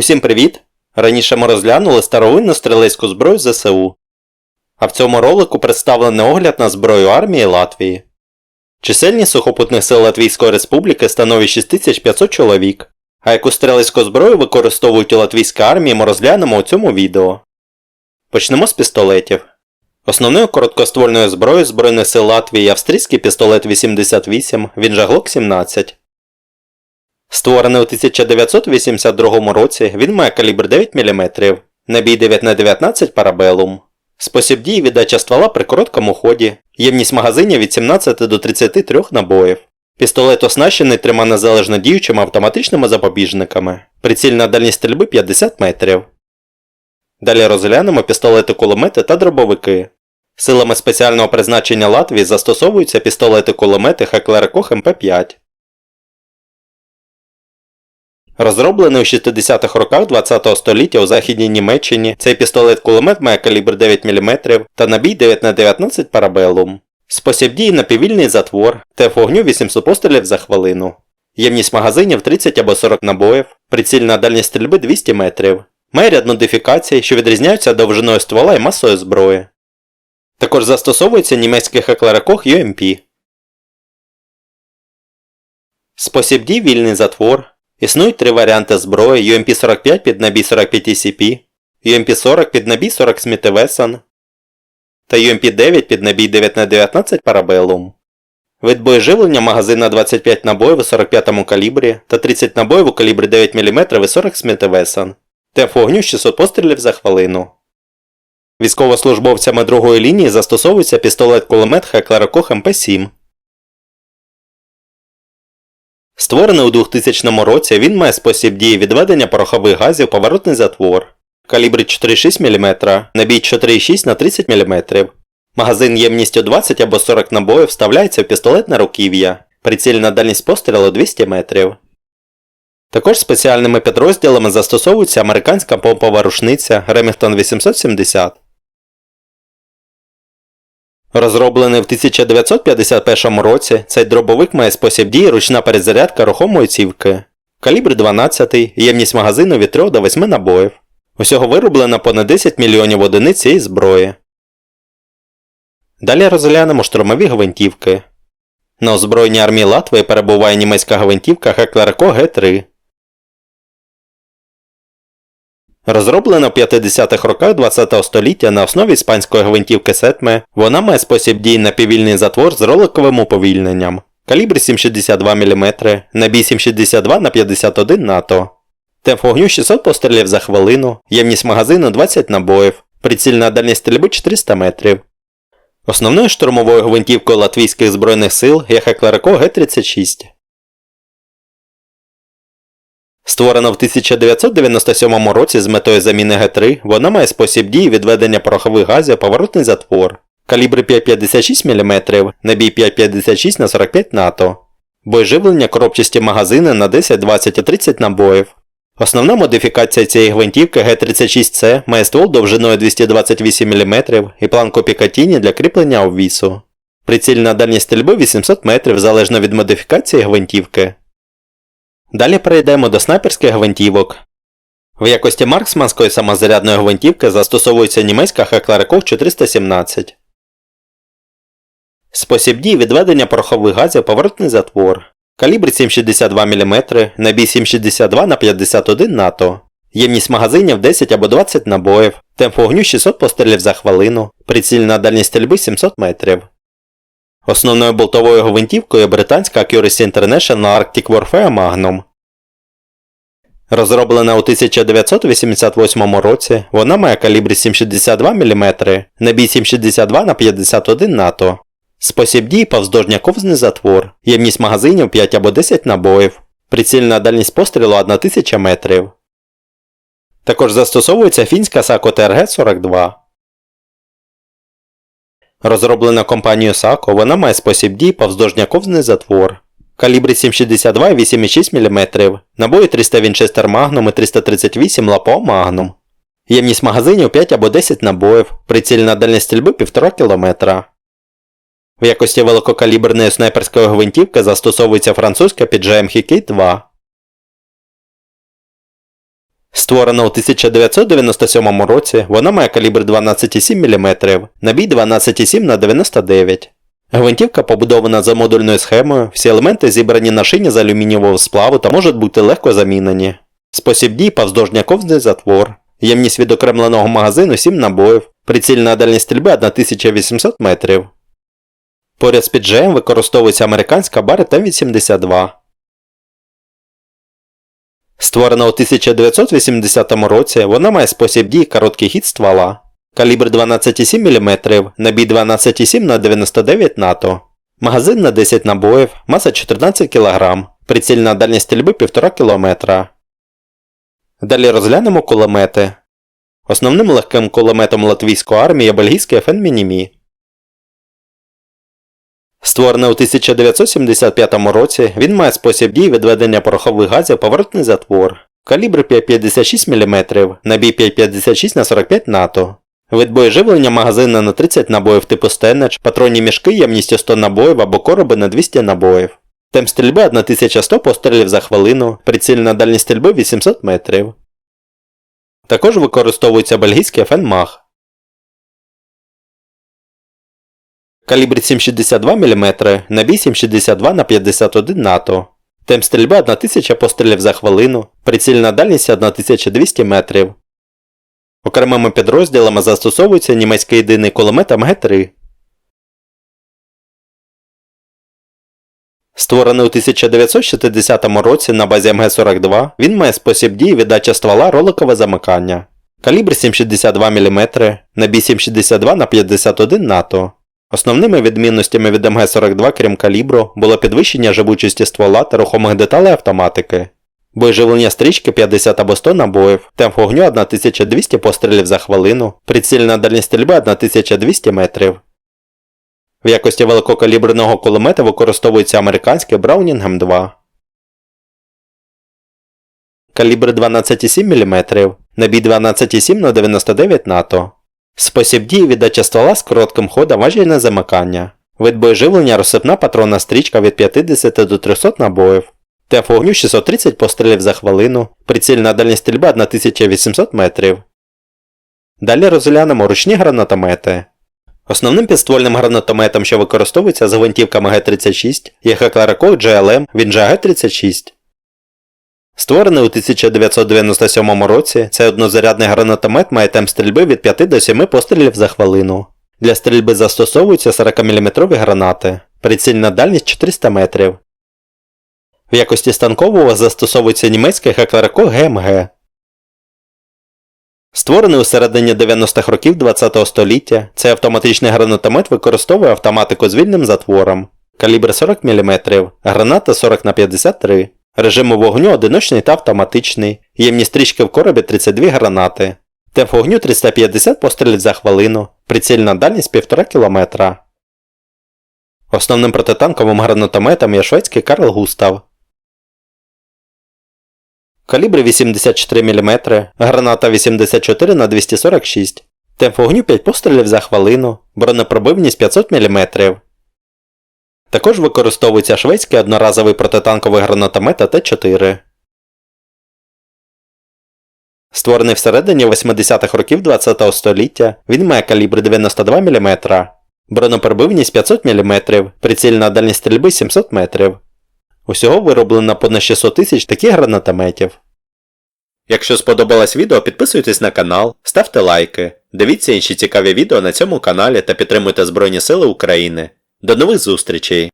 Усім привіт! Раніше ми розглянули старовинну стрілецьку зброю ЗСУ. А в цьому ролику представлений огляд на зброю армії Латвії. Чисельність сухопутних сил Латвійської Республіки становить 6500 чоловік, а яку стрілецьку зброю використовують у Латвійській армії ми розглянемо у цьому відео. Почнемо з пістолетів. Основною короткоствольною зброєю Збройних сил Латвії є австрійський пістолет 88, він же Glock 17. Створений у 1982 році, він має калібр 9 мм, набій 9х19 парабелум. Спосіб дії віддача ствола при короткому ході, ємність магазинів від 17 до 33 набоїв. Пістолет оснащений трьома незалежно діючими автоматичними запобіжниками. Прицільна дальність стрільби 50 метрів. Далі розглянемо пістолети кулемети та дробовики. Силами спеціального призначення Латвії застосовуються пістолети кулемети Heckler Koch MP5. Розроблений у 60-х роках ХХ століття у Західній Німеччині, цей пістолет-кулемет має калібр 9 мм та набій 9х19 парабелум. Спосіб дії на півільний затвор, темп вогню 800 пострілів за хвилину. Ємність магазинів 30 або 40 набоїв, прицільна дальність стрільби 200 метрів. Має ряд модифікацій, що відрізняються довжиною ствола і масою зброї. Також застосовується німецький Heckler UMP. Спосіб дій вільний затвор. Існують три варіанти зброї UMP-45 під набій 45 CP, UMP-40 під набій 40 Smith Wesson та UMP-9 під набій 9х19 Parabellum. Вид боєживлення магазин на 25 набоїв у 45 калібрі та 30 набоїв у калібрі 9 мм і 40 Smith Wesson. Темп вогню 600 пострілів за хвилину. Військовослужбовцями другої лінії застосовується пістолет-кулемет Heckler Koch MP7. Створений у 2000 році, він має спосіб дії відведення порохових газів поворотний затвор. Калібр 4,6 мм, набій 4,6 на 30 мм. Магазин ємністю 20 або 40 набоїв вставляється в пістолетне руків'я. Прицільна дальність пострілу 200 метрів. Також спеціальними підрозділами застосовується американська помпова рушниця Remington 870. Розроблений в 1951 році, цей дробовик має спосіб дії ручна перезарядка рухомої цівки. Калібр 12, ємність магазину від 3 до 8 набоїв. Усього вироблено понад 10 мільйонів одиниць цієї зброї. Далі розглянемо штурмові гвинтівки. На озброєнні армії Латвії перебуває німецька гвинтівка Хеклерко Г3. Розроблена в 50-х роках ХХ століття на основі іспанської гвинтівки Сетме, вона має спосіб дії на півільний затвор з роликовим уповільненням. Калібр 7,62 мм, набій 7,62 на 51 НАТО. Темп вогню 600 пострілів за хвилину, ємність магазину 20 набоїв, прицільна дальність стрільби 400 метрів. Основною штурмовою гвинтівкою Латвійських збройних сил є Koch G36. Створена в 1997 році з метою заміни Г3, вона має спосіб дії відведення порохових газів поворотний затвор. Калібр 5,56 мм, набій 5,56 на 45 НАТО. Боєживлення коробчасті магазини на 10, 20 і 30 набоїв. Основна модифікація цієї гвинтівки Г36С має ствол довжиною 228 мм і планку Пікатіні для кріплення обвісу. Прицільна дальність стрільби 800 метрів залежно від модифікації гвинтівки. Далі перейдемо до снайперських гвинтівок. В якості марксманської самозарядної гвинтівки застосовується німецька Heckler 417. Спосіб дії відведення порохових газів поворотний затвор. Калібр 7,62 мм, набій 7,62 на 51 НАТО. Ємність магазинів 10 або 20 набоїв, темп вогню 600 пострілів за хвилину, прицільна дальність стрільби 700 метрів. Основною болтовою гвинтівкою є британська Accuracy International Arctic Warfare Magnum. Розроблена у 1988 році, вона має калібр 7,62 мм, набій 7,62 на 51 НАТО. Спосіб дії повздовжня ковзний затвор, ємність магазинів 5 або 10 набоїв, прицільна дальність пострілу 1000 метрів. Також застосовується фінська Sako TRG-42. Розроблена компанією Sako, вона має спосіб дії повздовжня ковзний затвор. Калібри 7,62 і 8,6 мм, набої 300 Winchester Magnum і 338 Лапо Magnum. Ємність магазинів 5 або 10 набоїв, прицільна дальність стрільби 1,5 км. В якості великокаліберної снайперської гвинтівки застосовується французька PGM Hikit 2. Створена у 1997 році, вона має калібр 12,7 мм, набій 12,7 на 99 Гвинтівка побудована за модульною схемою, всі елементи зібрані на шині з алюмінієвого сплаву та можуть бути легко замінені. Спосіб дій повздовжня ковзний затвор. Ємність відокремленого магазину 7 набоїв, прицільна дальність стрільби 1800 метрів. Поряд з піджеєм використовується американська Barrett M82. Створена у 1980 році, вона має спосіб дії короткий хід ствола. Калібр 12,7 мм, набій 12,7 на 99 НАТО. Магазин на 10 набоїв, маса 14 кг, прицільна дальність стрільби 1,5 км. Далі розглянемо кулемети. Основним легким кулеметом латвійської армії є бельгійський FN Мінімі. Створений у 1975 році, він має спосіб дії відведення порохових газів поворотний затвор. Калібр 5,56 мм, набій 5,56 на 45 НАТО. Вид боєживлення магазина на 30 набоїв типу Стенедж, патронні мішки ємністю 100 набоїв або короби на 200 набоїв. Темп стрільби 1100 пострілів за хвилину, прицільна дальність стрільби 800 метрів. Також використовується бельгійський FN-МАГ. Калібр 7,62 мм, набій 7,62 на 51 НАТО. Темп стрільби 1000 пострілів за хвилину, прицільна дальність 1200 метрів. Окремими підрозділами застосовується німецький єдиний кулемет МГ-3. Створений у 1960 році на базі МГ-42, він має спосіб дії віддача ствола роликове замикання. Калібр 7,62 мм, набій 7,62 на 51 НАТО. Основними відмінностями від МГ-42, крім калібру, було підвищення живучості ствола та рухомих деталей автоматики. Боєживлення стрічки 50 або 100 набоїв, темп вогню 1200 пострілів за хвилину, прицільна дальність стрільби 1200 метрів. В якості великокаліберного кулемета використовується американський Browning М2. Калібр 12,7 мм, набій 12,7 на 99 НАТО. Спосіб дії віддача ствола з коротким ходом важільне замикання. Вид боєживлення розсипна патронна стрічка від 50 до 300 набоїв. Темп вогню 630 пострілів за хвилину, прицільна дальність стрільби 1800 метрів. Далі розглянемо ручні гранатомети. Основним підствольним гранатометом, що використовується з гвинтівками Г-36, є Хекларакок GLM він же Г-36. Створений у 1997 році, цей однозарядний гранатомет має темп стрільби від 5 до 7 пострілів за хвилину. Для стрільби застосовуються 40-мм гранати, прицільна дальність 400 метрів. В якості станкового застосовується німецький Хекларакок ГМГ. Створений у середині 90-х років ХХ століття, цей автоматичний гранатомет використовує автоматику з вільним затвором, калібр 40 мм, граната 40 на 53 режиму вогню одиночний та автоматичний, ємність стрічки в коробі 32 гранати, темп вогню 350 пострілів за хвилину, прицільна дальність 1,5 км. Основним протитанковим гранатометом є шведський Карл Густав. Калібр 84 мм, граната 84 на 246 темп вогню 5 пострілів за хвилину, бронепробивність 500 мм. Також використовується шведський одноразовий протитанковий гранатомет АТ-4. Створений всередині 80-х років ХХ століття, він має калібр 92 мм, бронепробивність 500 мм, прицільна дальність стрільби 700 метрів. Усього вироблено понад 600 тисяч таких гранатометів. Якщо сподобалось відео, підписуйтесь на канал, ставте лайки, дивіться інші цікаві відео на цьому каналі та підтримуйте Збройні Сили України. До нових зустрічей!